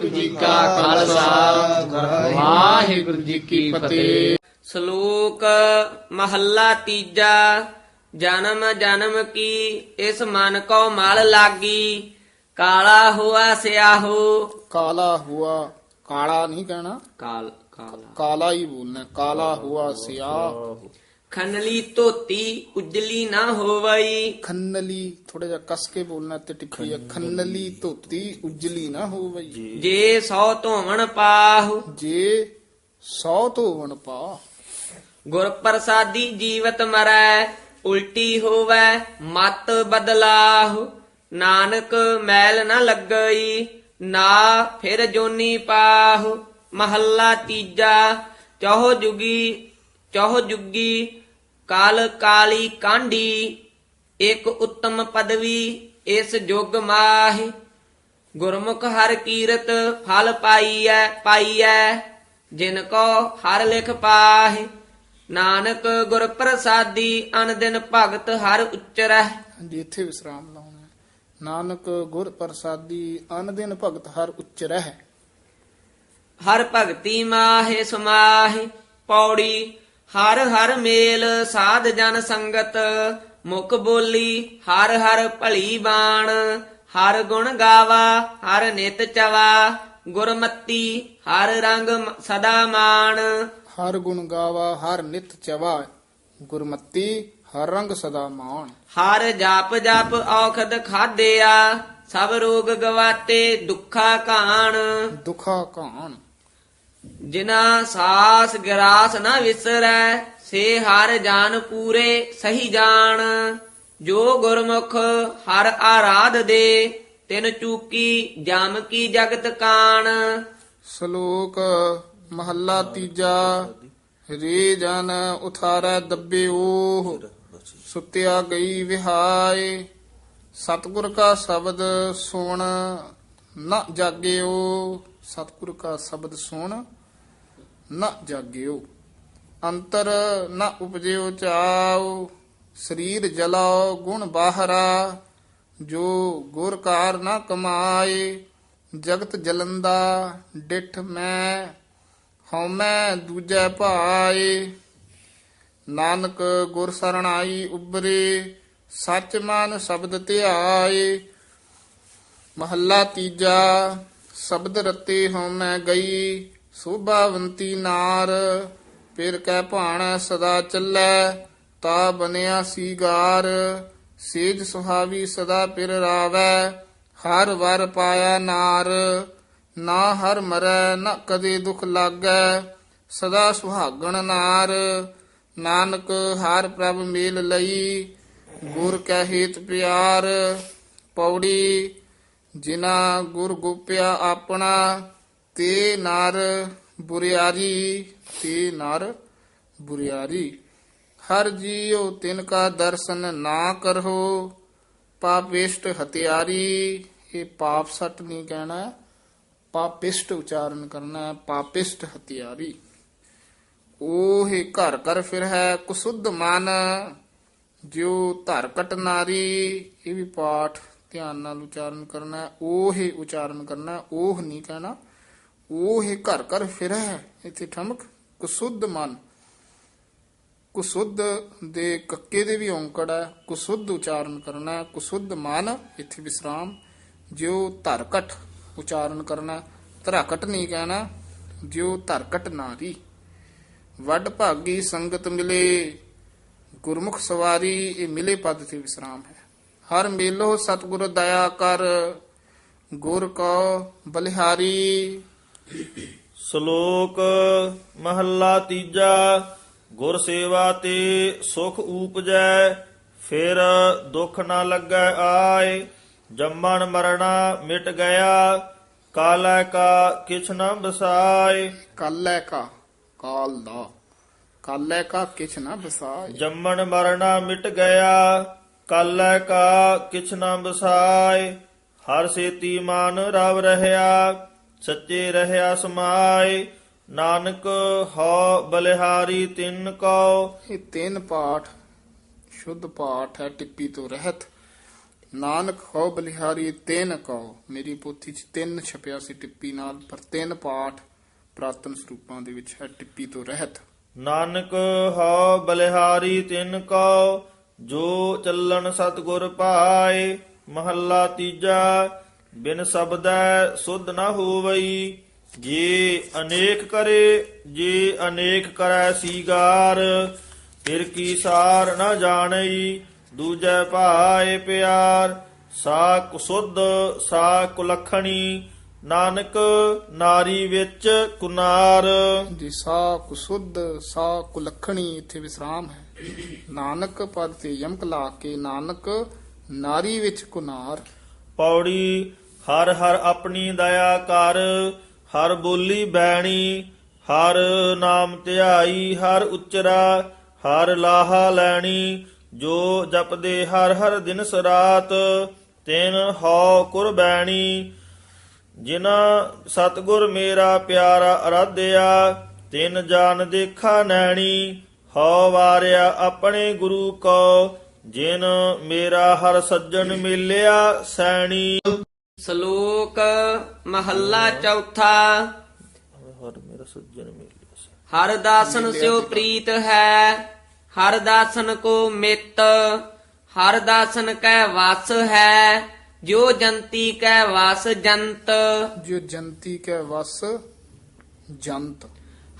ਵਾਹਿਗੁਰੂ ਜੀ ਕਾ ਖਾਲਸਾ। ਵਾਹਿਗੁਰੂ ਜੀ ਕੀ ਫਤਿਹ। ਸ਼ਲੋਕ ਮਹੱਲਾ ਤੀਜਾ ਜਨਮ ਜਨਮ ਕੀ ਇਸ ਮਨ ਕੋ ਮਲ ਲਾਗੀ ਕਾਲਾ ਹੁਆ ਸਿਆਹੋ। ਕਾਲਾ ਹੁਆ ਕਾਲਾ ਨਹੀਂ ਕਹਿਣਾ। ਕਾਲ ਕਾਲਾ। ਕਾਲਾ ਹੀ ਬੋਲਣਾ ਕਾਲਾ ਹੁਆ ਸਿਆਹ। ਖਨਲੀ ਧੋਤੀ ਉਜਲੀ ਨਾ ਹੋਵਈ। ਖੰਨਲੀ ਥੋੜਾ ਜਿਹਾ ਕਸ ਕੇ ਬੋਲਣਾ ਤੇ ਟਿੱਪੀ ਹੈ ਖੰਨਲੀ। ਧੋਤੀ ਉਜਲੀ ਨਾ ਹੋਵੇ ਜੇ ਸੌ ਧੋਵਣ ਪਾਹੁ। ਜੇ ਸੌ ਧੋਵਣ ਪਾ ਗੁਰ ਪ੍ਰਸਾਦੀ ਜੀਵਤ ਮਰੈ ਉਲਟੀ ਹੋਵੈ ਮਤ ਬਦਲਾਹੁ। ਨਾਨਕ ਮੈਲ ਨ ਲੱਗਈ ਨਾ ਫਿਰ ਜੋਨੀ ਪਾਹੁ। ਮਹੱਲਾ ਤੀਜਾ ਚੌਹ ਜੁਗੀ ਚੌਹ ਜੁਗੀ ਕਾਲ ਕਾਲੀ ਕਾਂਢੀ ਇੱਕ ਉੱਤਮ ਪਦਵੀ ਇਸ ਜੁਗ ਮਾਹਿ। ਗੁਰਮੁਖ ਹਰ ਕੀਰਤ ਫਲ ਪਾਈਐ ਪਾਈਐ ਜਿਨ ਕੋ ਹਰ ਲਿਖ ਪਾਹਿ। ਨਾਨਕ ਗੁਰ ਪ੍ਰਸਾਦੀ ਅਨ ਦਿਨ ਭਗਤ ਹਰ ਉਚਰੈ ਹਾਂਜੀ ਇੱਥੇ ਵਿਸਰਾਮ ਲਾਉਣਾ। ਨਾਨਕ ਗੁਰ ਪ੍ਰਸਾਦੀ ਅਨ ਦਿਨ ਭਗਤ ਹਰ ਉੱਚ ਰਹਿ ਹਰ ਭਗਤੀ ਮਾਹੇ ਸਮਾਹਿ ਪੌੜੀ ਹਰ ਹਰ ਮੇਲ ਸਾਧ ਜਨ ਸੰਗਤ ਮੁਖ ਬੋਲੀ ਹਰ ਹਰ ਭਲੀ ਬਾਣ ਹਰ ਗੁਣ ਗਾਵਾ ਹਰ ਨਿਤ ਚਵਾ ਗੁਰਮਤੀ ਹਰ ਰੰਗ ਸਦਾ ਮਾਣ। ਹਰ ਗੁਣ ਗਾਵਾ ਹਰ ਨਿਤ ਚਵਾ ਗੁਰਮਤੀ ਹਰ ਰੰਗ ਸਦਾ ਮਾਣ। ਹਰ ਜਾਪ ਜਾਪ ਔਖਦ ਖਾਦਿਆ ਸਭ ਰੋਗ ਗਵਾਤੇ ਦੁੱਖਾ ਕਾਣ। ਦੁਖਾ ਕਾਣ। ਜਿਨਾ ਸਾਸ ਗਰਾਸ ਨਾ ਵਿਸਰੈ, ਸੇ ਹਰ ਜਾਨ ਪੂਰੇ ਸਹੀ ਜਾਣ। ਜੋ ਗੁਰਮੁਖ ਹਰ ਆਰਾਧ ਦੇ, ਤਿਨ ਚੂਕੀ ਜਮ ਕੀ ਜਗਤ ਕਾਣ। ਸ਼ਲੋਕ ਮਹੱਲਾ ਤੀਜਾ ਰੇ ਜਨ ਉਥਾਰੈ ਦੱਬੇ ਓਹ, ਸੁੱਤਿਆ ਗਈ ਵਿਹਾਏ। ਸਤਿਗੁਰ ਕਾ ਸ਼ਬਦ ਸੁਣ ਨਾ ਜਾਗਿਓ ਸਤਿਗੁਰ ਕਾ ਸ਼ਬਦ ਸੁਣ ਨਾ ਜਾਗਿਓ। ਅੰਤਰ ਨਾ ਉਪਜਿਓ ਚਾਉ। ਸਰੀਰ ਜਲਾਓ ਗੁਣ ਬਾਹਰਾ। ਜੋ ਗੁਰ ਕਾਰ ਨਾ ਕਮਾਏ, ਜਗਤ ਜਲੰਦਾ, ਡਿਠ ਮੈਂ, ਹਉਮੈ ਦੂਜੈ ਭਾਏ। ਨਾਨਕ ਗੁਰ ਸਰਣਾਈ ਉਬਰੇ ਸੱਚ ਮਨ ਸ਼ਬਦ ਧਿਆਏ। ਮਹੱਲਾ ਤੀਜਾ, ਸ਼ਬਦ ਰਤੇ ਹਉਮੈ ਗਈ। ਸੋਭਾਵੰਤੀ ਨਾਰ, ਫਿਰ ਕਹਿ ਭਾਣਾ ਸਦਾ ਚੱਲੈ, ਤਾ ਬਨਿਆ ਸੀਗਾਰ ਸੇਜ ਸੁਹਾਵੀ ਸਦਾ ਪਿਰ ਰਾਵੈ, ਹਰ ਵਰ ਪਾਇਆ ਨਾਰ, ਨਾ ਹਰ ਮਰੈ, ਨਾ ਕਦੇ ਦੁਖ ਲਾਗੈ, ਸਦਾ ਸੁਹਾਗਣ ਨਾਰ, ਨਾਨਕ ਹਰ ਪ੍ਰਭ ਮੇਲ ਲਈ, ਗੁਰ ਕੈ ਹੇਤ ਪਿਆਰ, ਪੌੜੀ ਜਿਨਾ ਗੁਰ ਗੋਪਿਆ ਆਪਣਾ ਤੇ ਨਰ ਬੁਰਿਆਰੀ ਤੇ ਨਰ ਬੁਰਿਆਰੀ। ਹਰ ਜੀਉ ਤਿਨ ਕਾ ਦਰਸ਼ਨ ਨਾ ਕਰੋ ਪਾਪਿਸ਼ਟ ਹਤਿਆਰੀ। ਇਹ ਪਾਪ ਸੱਟ ਨਹੀਂ ਕਹਿਣਾ ਪਾਪਿਸ਼ਟ ਉਚਾਰਨ ਕਰਨਾ ਹੈ, ਪਾਪਿਸ਼ਟ ਹਤਿਆਰੀ। ਉਹ ਘਰ ਘਰ ਫਿਰ ਹੈ ਕੁਸੁੱਧ ਮਨ ਜਿਉ ਧਰ ਕਟ ਨਾਰੀ। ਇਹ ਵੀ ਪਾਠ ਧਿਆਨ ਨਾਲ ਉਚਾਰਨ ਕਰਨਾ ਹੈ, ਉਹ ਹੀ ਉਚਾਰਨ ਕਰਨਾ ਹੈ, ਉਹ ਨਹੀਂ ਕਹਿਣਾ। ਉਹ ਹੀ ਘਰ ਕਰ ਫਿਰ ਹੈ ਇੱਥੇ ਠਮਕ, ਕੁਸੁੱਧ ਮਨ। ਕੁਸੁੱਧ ਦੇ ਕੱਕੇ ਦੇ ਵੀ ਔਂਕੜ ਹੈ, ਕੁਸੁੱਧ ਉਚਾਰਨ ਕਰਨਾ ਕੁਸੁੱਧ ਮਨ, ਇੱਥੇ ਵਿਸਰਾਮ। ਜਿਉ ਧਰਕਟ ਉਚਾਰਨ ਕਰਨਾ ਧਰਕਟ ਨਹੀਂ ਕਹਿਣਾ, ਜਿਉ ਧਰਕਟ ਨਾਰੀ ਵੱਡ ਭਾਗੀ ਸੰਗਤ ਮਿਲੇ, ਗੁਰਮੁਖ ਸਵਾਰੀ, ਇਹ ਮਿਲੇ ਪਦ ਤੇ ਵਿਸਰਾਮ ਹੈ। ਹਰ ਮੇਲੋ ਸਤਿਗੁਰ ਦਇਆ ਕਰ, ਗੁਰ ਕੋ ਬਲਿਹਾਰੀ। ਸ਼ਲੋਕ ਮਹੱਲਾ ਤੀਜਾ ਗੁਰ ਸੇਵਾ ਤੇ ਸੁਖ ਊਪਜੈ ਫਿਰ ਦੁੱਖ ਨਾ ਲੱਗੈ ਆਏ ਜੰਮਣ ਮਰਣਾ ਮਿਟ ਗਿਆ ਕਾਲੈ ਕਾ ਕਿਛ ਨ ਬਸਾਏ। ਕਾਲੈ ਕਾ ਕਾਲ ਦਾ ਕਾਲੈ ਕਾ ਕਿਛ ਨਾ ਬਸਾਇ ਜੰਮਣ ਮਰਣਾ ਮਿਟ ਗਿਆ ਕਾਲੈ ਕਾ ਕਿਛ ਨ ਬਸਾਏ। ਹਰ ਸੇਤੀ ਮਾਨ ਰਵ ਰਹਾ ਸੱਚੇ ਰਹਿਆ ਸਮਾਏ ਨਾਨਕ ਹਉ ਬਲਿਹਾਰੀ ਤਿੰਨ ਕਉ। ਇਹ ਤਿੰਨ ਪਾਠ ਸ਼ੁੱਧ ਪਾਠ ਹੈ ਟਿੱਪੀ ਤੋਂ ਰਹਿਤ। ਨਾਨਕ ਹੋ ਬਲਿਹਾਰੀ ਤਿੰਨ ਕਹੋ ਮੇਰੀ ਪੋਥੀ 'ਚ ਤਿੰਨ ਛਪਿਆ ਸੀ ਟਿੱਪੀ ਨਾਲ ਪਰ ਤਿੰਨ ਪਾਠ ਪ੍ਰਾਤਨ ਸਰੂਪਾਂ ਦੇ ਵਿੱਚ ਹੈ ਟਿੱਪੀ ਤੋਂ ਰਹਿਤ। ਨਾਨਕ ਹਉ ਬਲਿਹਾਰੀ ਤਿਨ ਕੋ ਜੋ ਚੱਲਣ ਸਤਗੁਰ ਪਾਏ ਮਹੱਲਾ ਤੀਜਾ ਬਿਨ ਸ਼ਬਦੈ ਸੁਧ ਨ ਹੋਵਈ, ਜੇ ਅਨੇਕ ਕਰੇ, ਜੇ ਅਨੇਕ ਕਰੈ ਸੀਗਾਰ, ਫਿਰ ਕੀ ਸਾਰ ਨ ਜਾਣਈ, ਦੂਜੈ ਭਾਏ ਪਿਆਰ ਸਾ ਕੁਸੁੱਧ ਸਾ ਕੁਲਖਣੀ ਨਾਨਕ ਨਾਰੀ ਵਿੱਚ ਕੁਨਾਰ। ਜੀ ਸਾ ਕੁਸੁੱਧ ਸਾ ਕੁਲਖਣੀ ਇੱਥੇ ਵਿਸਰਾਮ ਹੈ। ਨਾਨਕ ਪਦ ਤੇ ਯਮਕ ਲਾ ਕੇ ਨਾਨਕ ਨਾਰੀ ਵਿੱਚ ਕੁਨਾਰ। ਪੌੜੀ, ਹਰ ਹਰ ਆਪਣੀ ਦਇਆ ਕਰ, ਹਰ ਬੋਲੀ ਬੈਣੀ, ਹਰ ਨਾਮ ਧਿਆਈ, ਹਰ ਉਚਰਾ, ਹਰ ਲਾਹਾ ਲੈਣੀ, ਜੋ ਜਪਦੇ ਹਰ ਹਰ ਦਿਨ ਸਰਾਤ, ਤਿਨ ਹਉ ਕੁਰਬੈਣੀ ਜਿਨਾ ਸਤਗੁਰ ਮੇਰਾ ਪਿਆਰਾ ਅਰਾਧਿਆ, ਤਿਨ ਜਾਨ ਦੇਖਾ ਨੈਣੀ, ਹਉ ਵਾਰਿਆ ਆਪਣੇ ਗੁਰੂ ਕੋ ਜਿਨ ਮੇਰਾ ਹਰ ਸੱਜਣ ਮਿਲਿਆ ਸੈਣੀ। ਸ਼ਲੋਕ ਮਹੱਲਾ ਚੌਥਾ। ਹਰ ਮੇਰਾ ਸੱਜਣ ਮਿਲਿਆ ਹਰ ਦਾਸਨ ਸਿਓ ਪ੍ਰੀਤ ਹੈ ਹਰ ਦਾਸਨ ਕੋ ਮਿੱਤ ਹਰ ਦਾਸਨ ਕੈ ਵਸ ਹੈ ਜੋ ਜੰਤੀ ਕੈ ਵਸ ਜੰਤ। ਜੋ ਜੰਤੀ ਕੈ ਵਸ ਜੰਤ।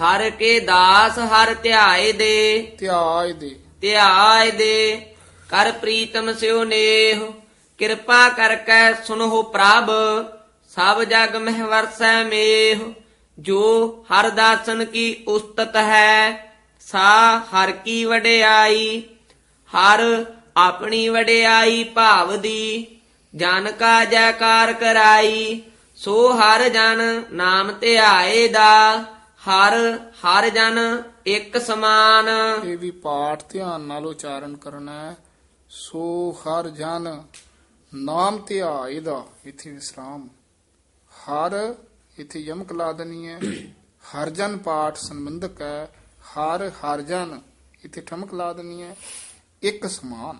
ਹਰ ਕੇ ਦਾਸ ਹਰ ਧਿਆਏ ਦੇ ਧਿਆਇ ਦੇ। ਧਿਆਏ ਦੇ। ਕਰ ਪ੍ਰੀਤਮ ਸਿਓ ਨੇਹ, ਕਿਰਪਾ ਕਰਕੇ ਸੁਨੋ ਪ੍ਰਭ, ਸਭ ਜਗ ਮਹਿ ਵਰਸੈ ਮੇਹ, ਜੋ ਹਰ ਦਾਸਨ ਕੀ ਉਸਤਤ ਹੈ, ਸਾ ਹਰ ਕੀ ਵਡਿਆਈ, ਹਰ ਆਪਣੀ ਵਡਿਆਈ ਭਾਵ ਦੀ ਜਨ ਕਾ ਜੈਕਾਰ ਕਰਾਈ, ਸੋ ਹਰ ਜਨ ਨਾਮ ਤੇ ਆਏ ਦਾ, ਹਰ ਹਰ ਜਨ ਇੱਕ ਸਮਾਨ। ਇਹ ਵੀ ਪਾਠ ਧਿਆਨ ਨਾਲ ਉਚਾਰਨ ਕਰਨਾ ਹੈ। ਸੋ ਹਰ ਜਨ ਨਾਮ ਧਿਆਏ ਦਾ ਇਥੇ ਵਿਸਰਾਮ। ਹਰ ਇਥੇ ਯਮਕ ਲਾ ਦੇਣੀ ਹੈ। ਹਰ ਜਨ ਪਾਠ ਸੰਬੰਧਕ ਹੈ। ਹਰ ਹਰ ਜਨ ਇਥੇ ਠਮਕ ਲਾ ਦੇਣੀ ਹੈ। ਇੱਕ ਸਮਾਨ।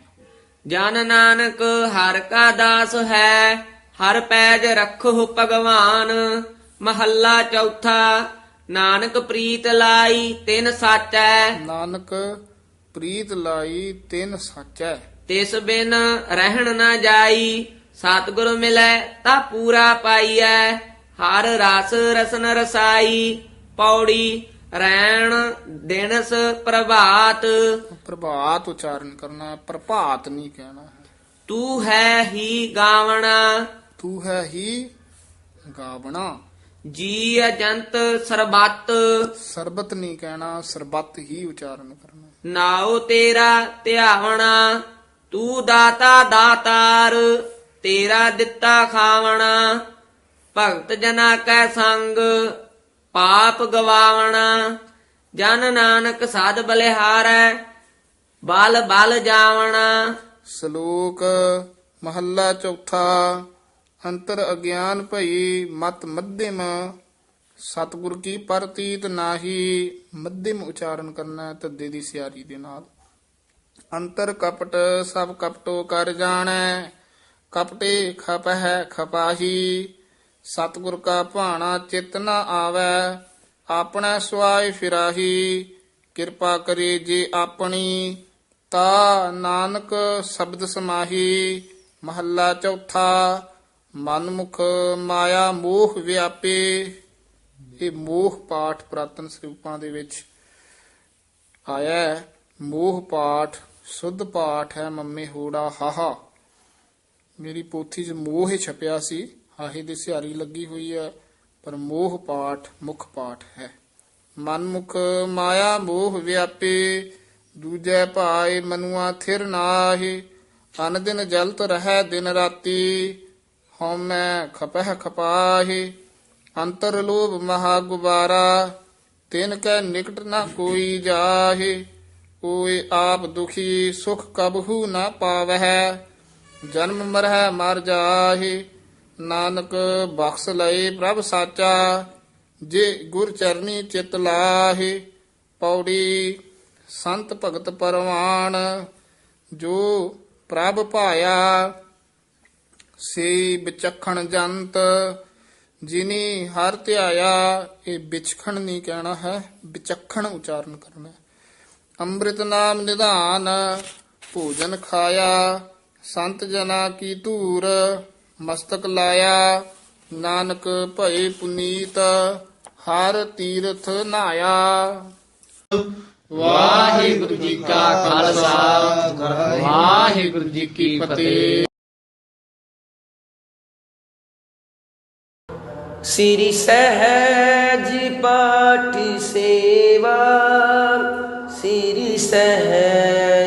ਜਨ ਨਾਨਕ ਹਰ ਕਾ ਦਾਸ ਹੈ ਹਰ ਪੈਜ ਰੱਖੋ ਭਗਵਾਨ। ਮਹੱਲਾ ਚੌਥਾ ਨਾਨਕ ਪ੍ਰੀਤ ਲਾਈ ਤਿਨ ਸਾਚੈ। ਨਾਨਕ ਪ੍ਰੀਤ ਲਾਈ ਤਿੰਨ ਸਾਚੈ। ਤਿਸ ਬਿਨ ਰਹਿਣ ਨਾ ਜਾਈ ਸਤਿਗੁਰ ਮਿਲੈ ਤਾ ਪੂਰਾ ਪਾਈਐ ਹਰ ਰਸ ਰਸਨ ਰਸਾਈ ਪੌੜੀ ਰੈਣ ਦਿਨਸ ਪ੍ਰਭਾਤ। ਪ੍ਰਭਾਤ ਉਚਾਰਨ ਕਰਨਾ ਪ੍ਰਭਾਤ ਨਹੀਂ ਕਹਿਣਾ। ਤੂੰ ਹੈ ਹੀ ਗਾਵਣਾ। ਤੂੰ ਹੈ ਹੀ ਗਾਵਣਾ। ਜੀ ਅਜੰਤ ਸਰਬੱਤ। ਸਰਬਤ ਨਹੀਂ ਕਹਿਣਾ ਸਰਬਤ ਹੀ ਉਚਾਰਨ ਕਰਨਾ। ਨਾਉ ਤੇਰਾ ਧਿਆਵਣਾ। ਤੂੰ ਦਾਤਾ ਦਾਤਾਰ, ਤੇਰਾ ਦਿੱਤਾ ਖਾਵਣਾ। ਭਗਤ ਜਨਾ ਕੈ ਸੰਗ, ਪਾਪ ਗਵਾਵਣਾ। ਜਨ ਨਾਨਕ ਸਾਧ ਬਲਿਹਾਰੈ, ਬਲ ਬਲ ਜਾਵਣਾ। ਸ਼ਲੋਕ ਮਹੱਲਾ ਚੌਥਾ, ਅੰਤਰ ਅਗਿਆਨ ਭਈ ਮਤ ਮਧਿਮ। ਸਤਿਗੁਰ ਕੀ ਪ੍ਰਤੀਤ ਨਾਹੀ, ਮਧਿਮ ਉਚਾਰਨ ਕਰਨਾ ਹੈ ਤੱਦੇ ਦੀ ਸਿਆਰੀ ਦੇ ਨਾਲ। ਅੰਤਰ ਕਪਟ ਸਭ ਕਪਟੋ ਕਰ ਜਾਣੈ, ਕਪਟੇ ਖਪ ਹੈ ਖਪਾਹੀ। ਸਤਿਗੁਰ ਕਾ ਭਾਣਾ ਚਿਤ ਨ ਆਵੈ, ਆਪਣਾ ਸੁਆਇ ਫਿਰਾਹੀ। ਕਿਰਪਾ ਕਰੇ ਜੇ ਆਪਣੀ, ਤਾ ਨਾਨਕ ਸ਼ਬਦ ਸਮਾਹੀ। ਮਹੱਲਾ ਚੌਥਾ, ਮਨਮੁਖ ਮਾਇਆ ਮੋਹ ਵਿਆਪੇ। ਇਹ ਮੋਹ ਪਾਠ ਪ੍ਰਾਤਨ ਸਰੂਪਾਂ ਦੇ ਵਿੱਚ ਆਇਆ ਮੋਹ ਪਾਠ ਸੁਧ ਪਾਠ ਹੈ ਮੰਮੇ ਹੋੜਾ, ਹਾਹਾ। ਮੇਰੀ ਪੋਥੀ 'ਚ ਮੋਹ ਛਪਿਆ ਸੀ। ਹਾਹੇ ਦੀ ਸਿਹਾਰੀ ਲੱਗੀ ਹੋਈ ਹੈ, ਪਰ ਮੋਹ ਪਾਠ, ਮੁੱਖ ਪਾਠ ਹੈ। ਮਨਮੁਖ ਮਾਇਆ ਮੋਹ ਵਿਆਪੇ, ਦੂਜੈ ਭਾਏ ਮਨੁਆ ਥਿਰ ਨਾਹੀ। ਅਨ ਦਿਨ ਜਲਤ ਰਹਿ ਦਿਨ ਰਾਤੀ, ਹਉਮੈ ਖਪਹਿ ਖਪਾਹੀ। ਅੰਤਰ ਲੋਭ ਮਹਾ ਗੁਬਾਰਾ, ਤਿਨ ਕੈ ਨਿਕਟ ਨਾ ਕੋਈ ਜਾਹੇ। ਕੋਈ ਆਪ ਦੁਖੀ ਸੁਖ ਕਬਹੂ ਨਾ ਪਾਵਹਿ, ਜਨਮ ਮਰਹਿ ਮਰ ਜਾਹੇ, ਨਾਨਕ ਬਖਸ਼ ਲਏ ਪ੍ਰਭ ਸਾਚਾ, ਜੇ ਗੁਰ ਚਰਨੀ ਚਿਤ ਲਾਹੇ, ਪੌੜੀ ਸੰਤ ਭਗਤ ਪਰਵਾਨ, ਜੋ ਪ੍ਰਭ ਭਾਇਆ ਸੇ ਵਿਚਖਣ ਜੰਤ, ਜਿਨੀ ਹਰ ਧਿਆਇਆ, ਇਹ ਵਿਚਖਣ ਨਹੀਂ ਕਹਿਣਾ ਹੈ, ਵਿਚਖਣ ਉਚਾਰਨ ਕਰਨਾ ਹੈ। ਅੰਮ੍ਰਿਤ ਨਾਮ ਨਿਧਾਨ ਭੋਜਨ ਖਾਇਆ ਸੰਤ ਜਨਾ ਕੀ ਧੂਰ ਮਸਤਕ ਲਾਇਆ ਨਾਨਕ ਭਏ ਪੁਨੀਤ ਹਰ ਤੀਰਥ ਨਾਇਆ। ਵਾਹਿਗੁਰੂ ਜੀ ਕਾ ਖਾਲਸਾ ਵਾਹਿਗੁਰੂ ਜੀ ਕੀ ਫਤਿਹ। ਸ੍ਰੀ ਸਹਿਜ ਪਾਠ ਸੇਵਾ ਸ੍ਰੀ ਸਹਿਜ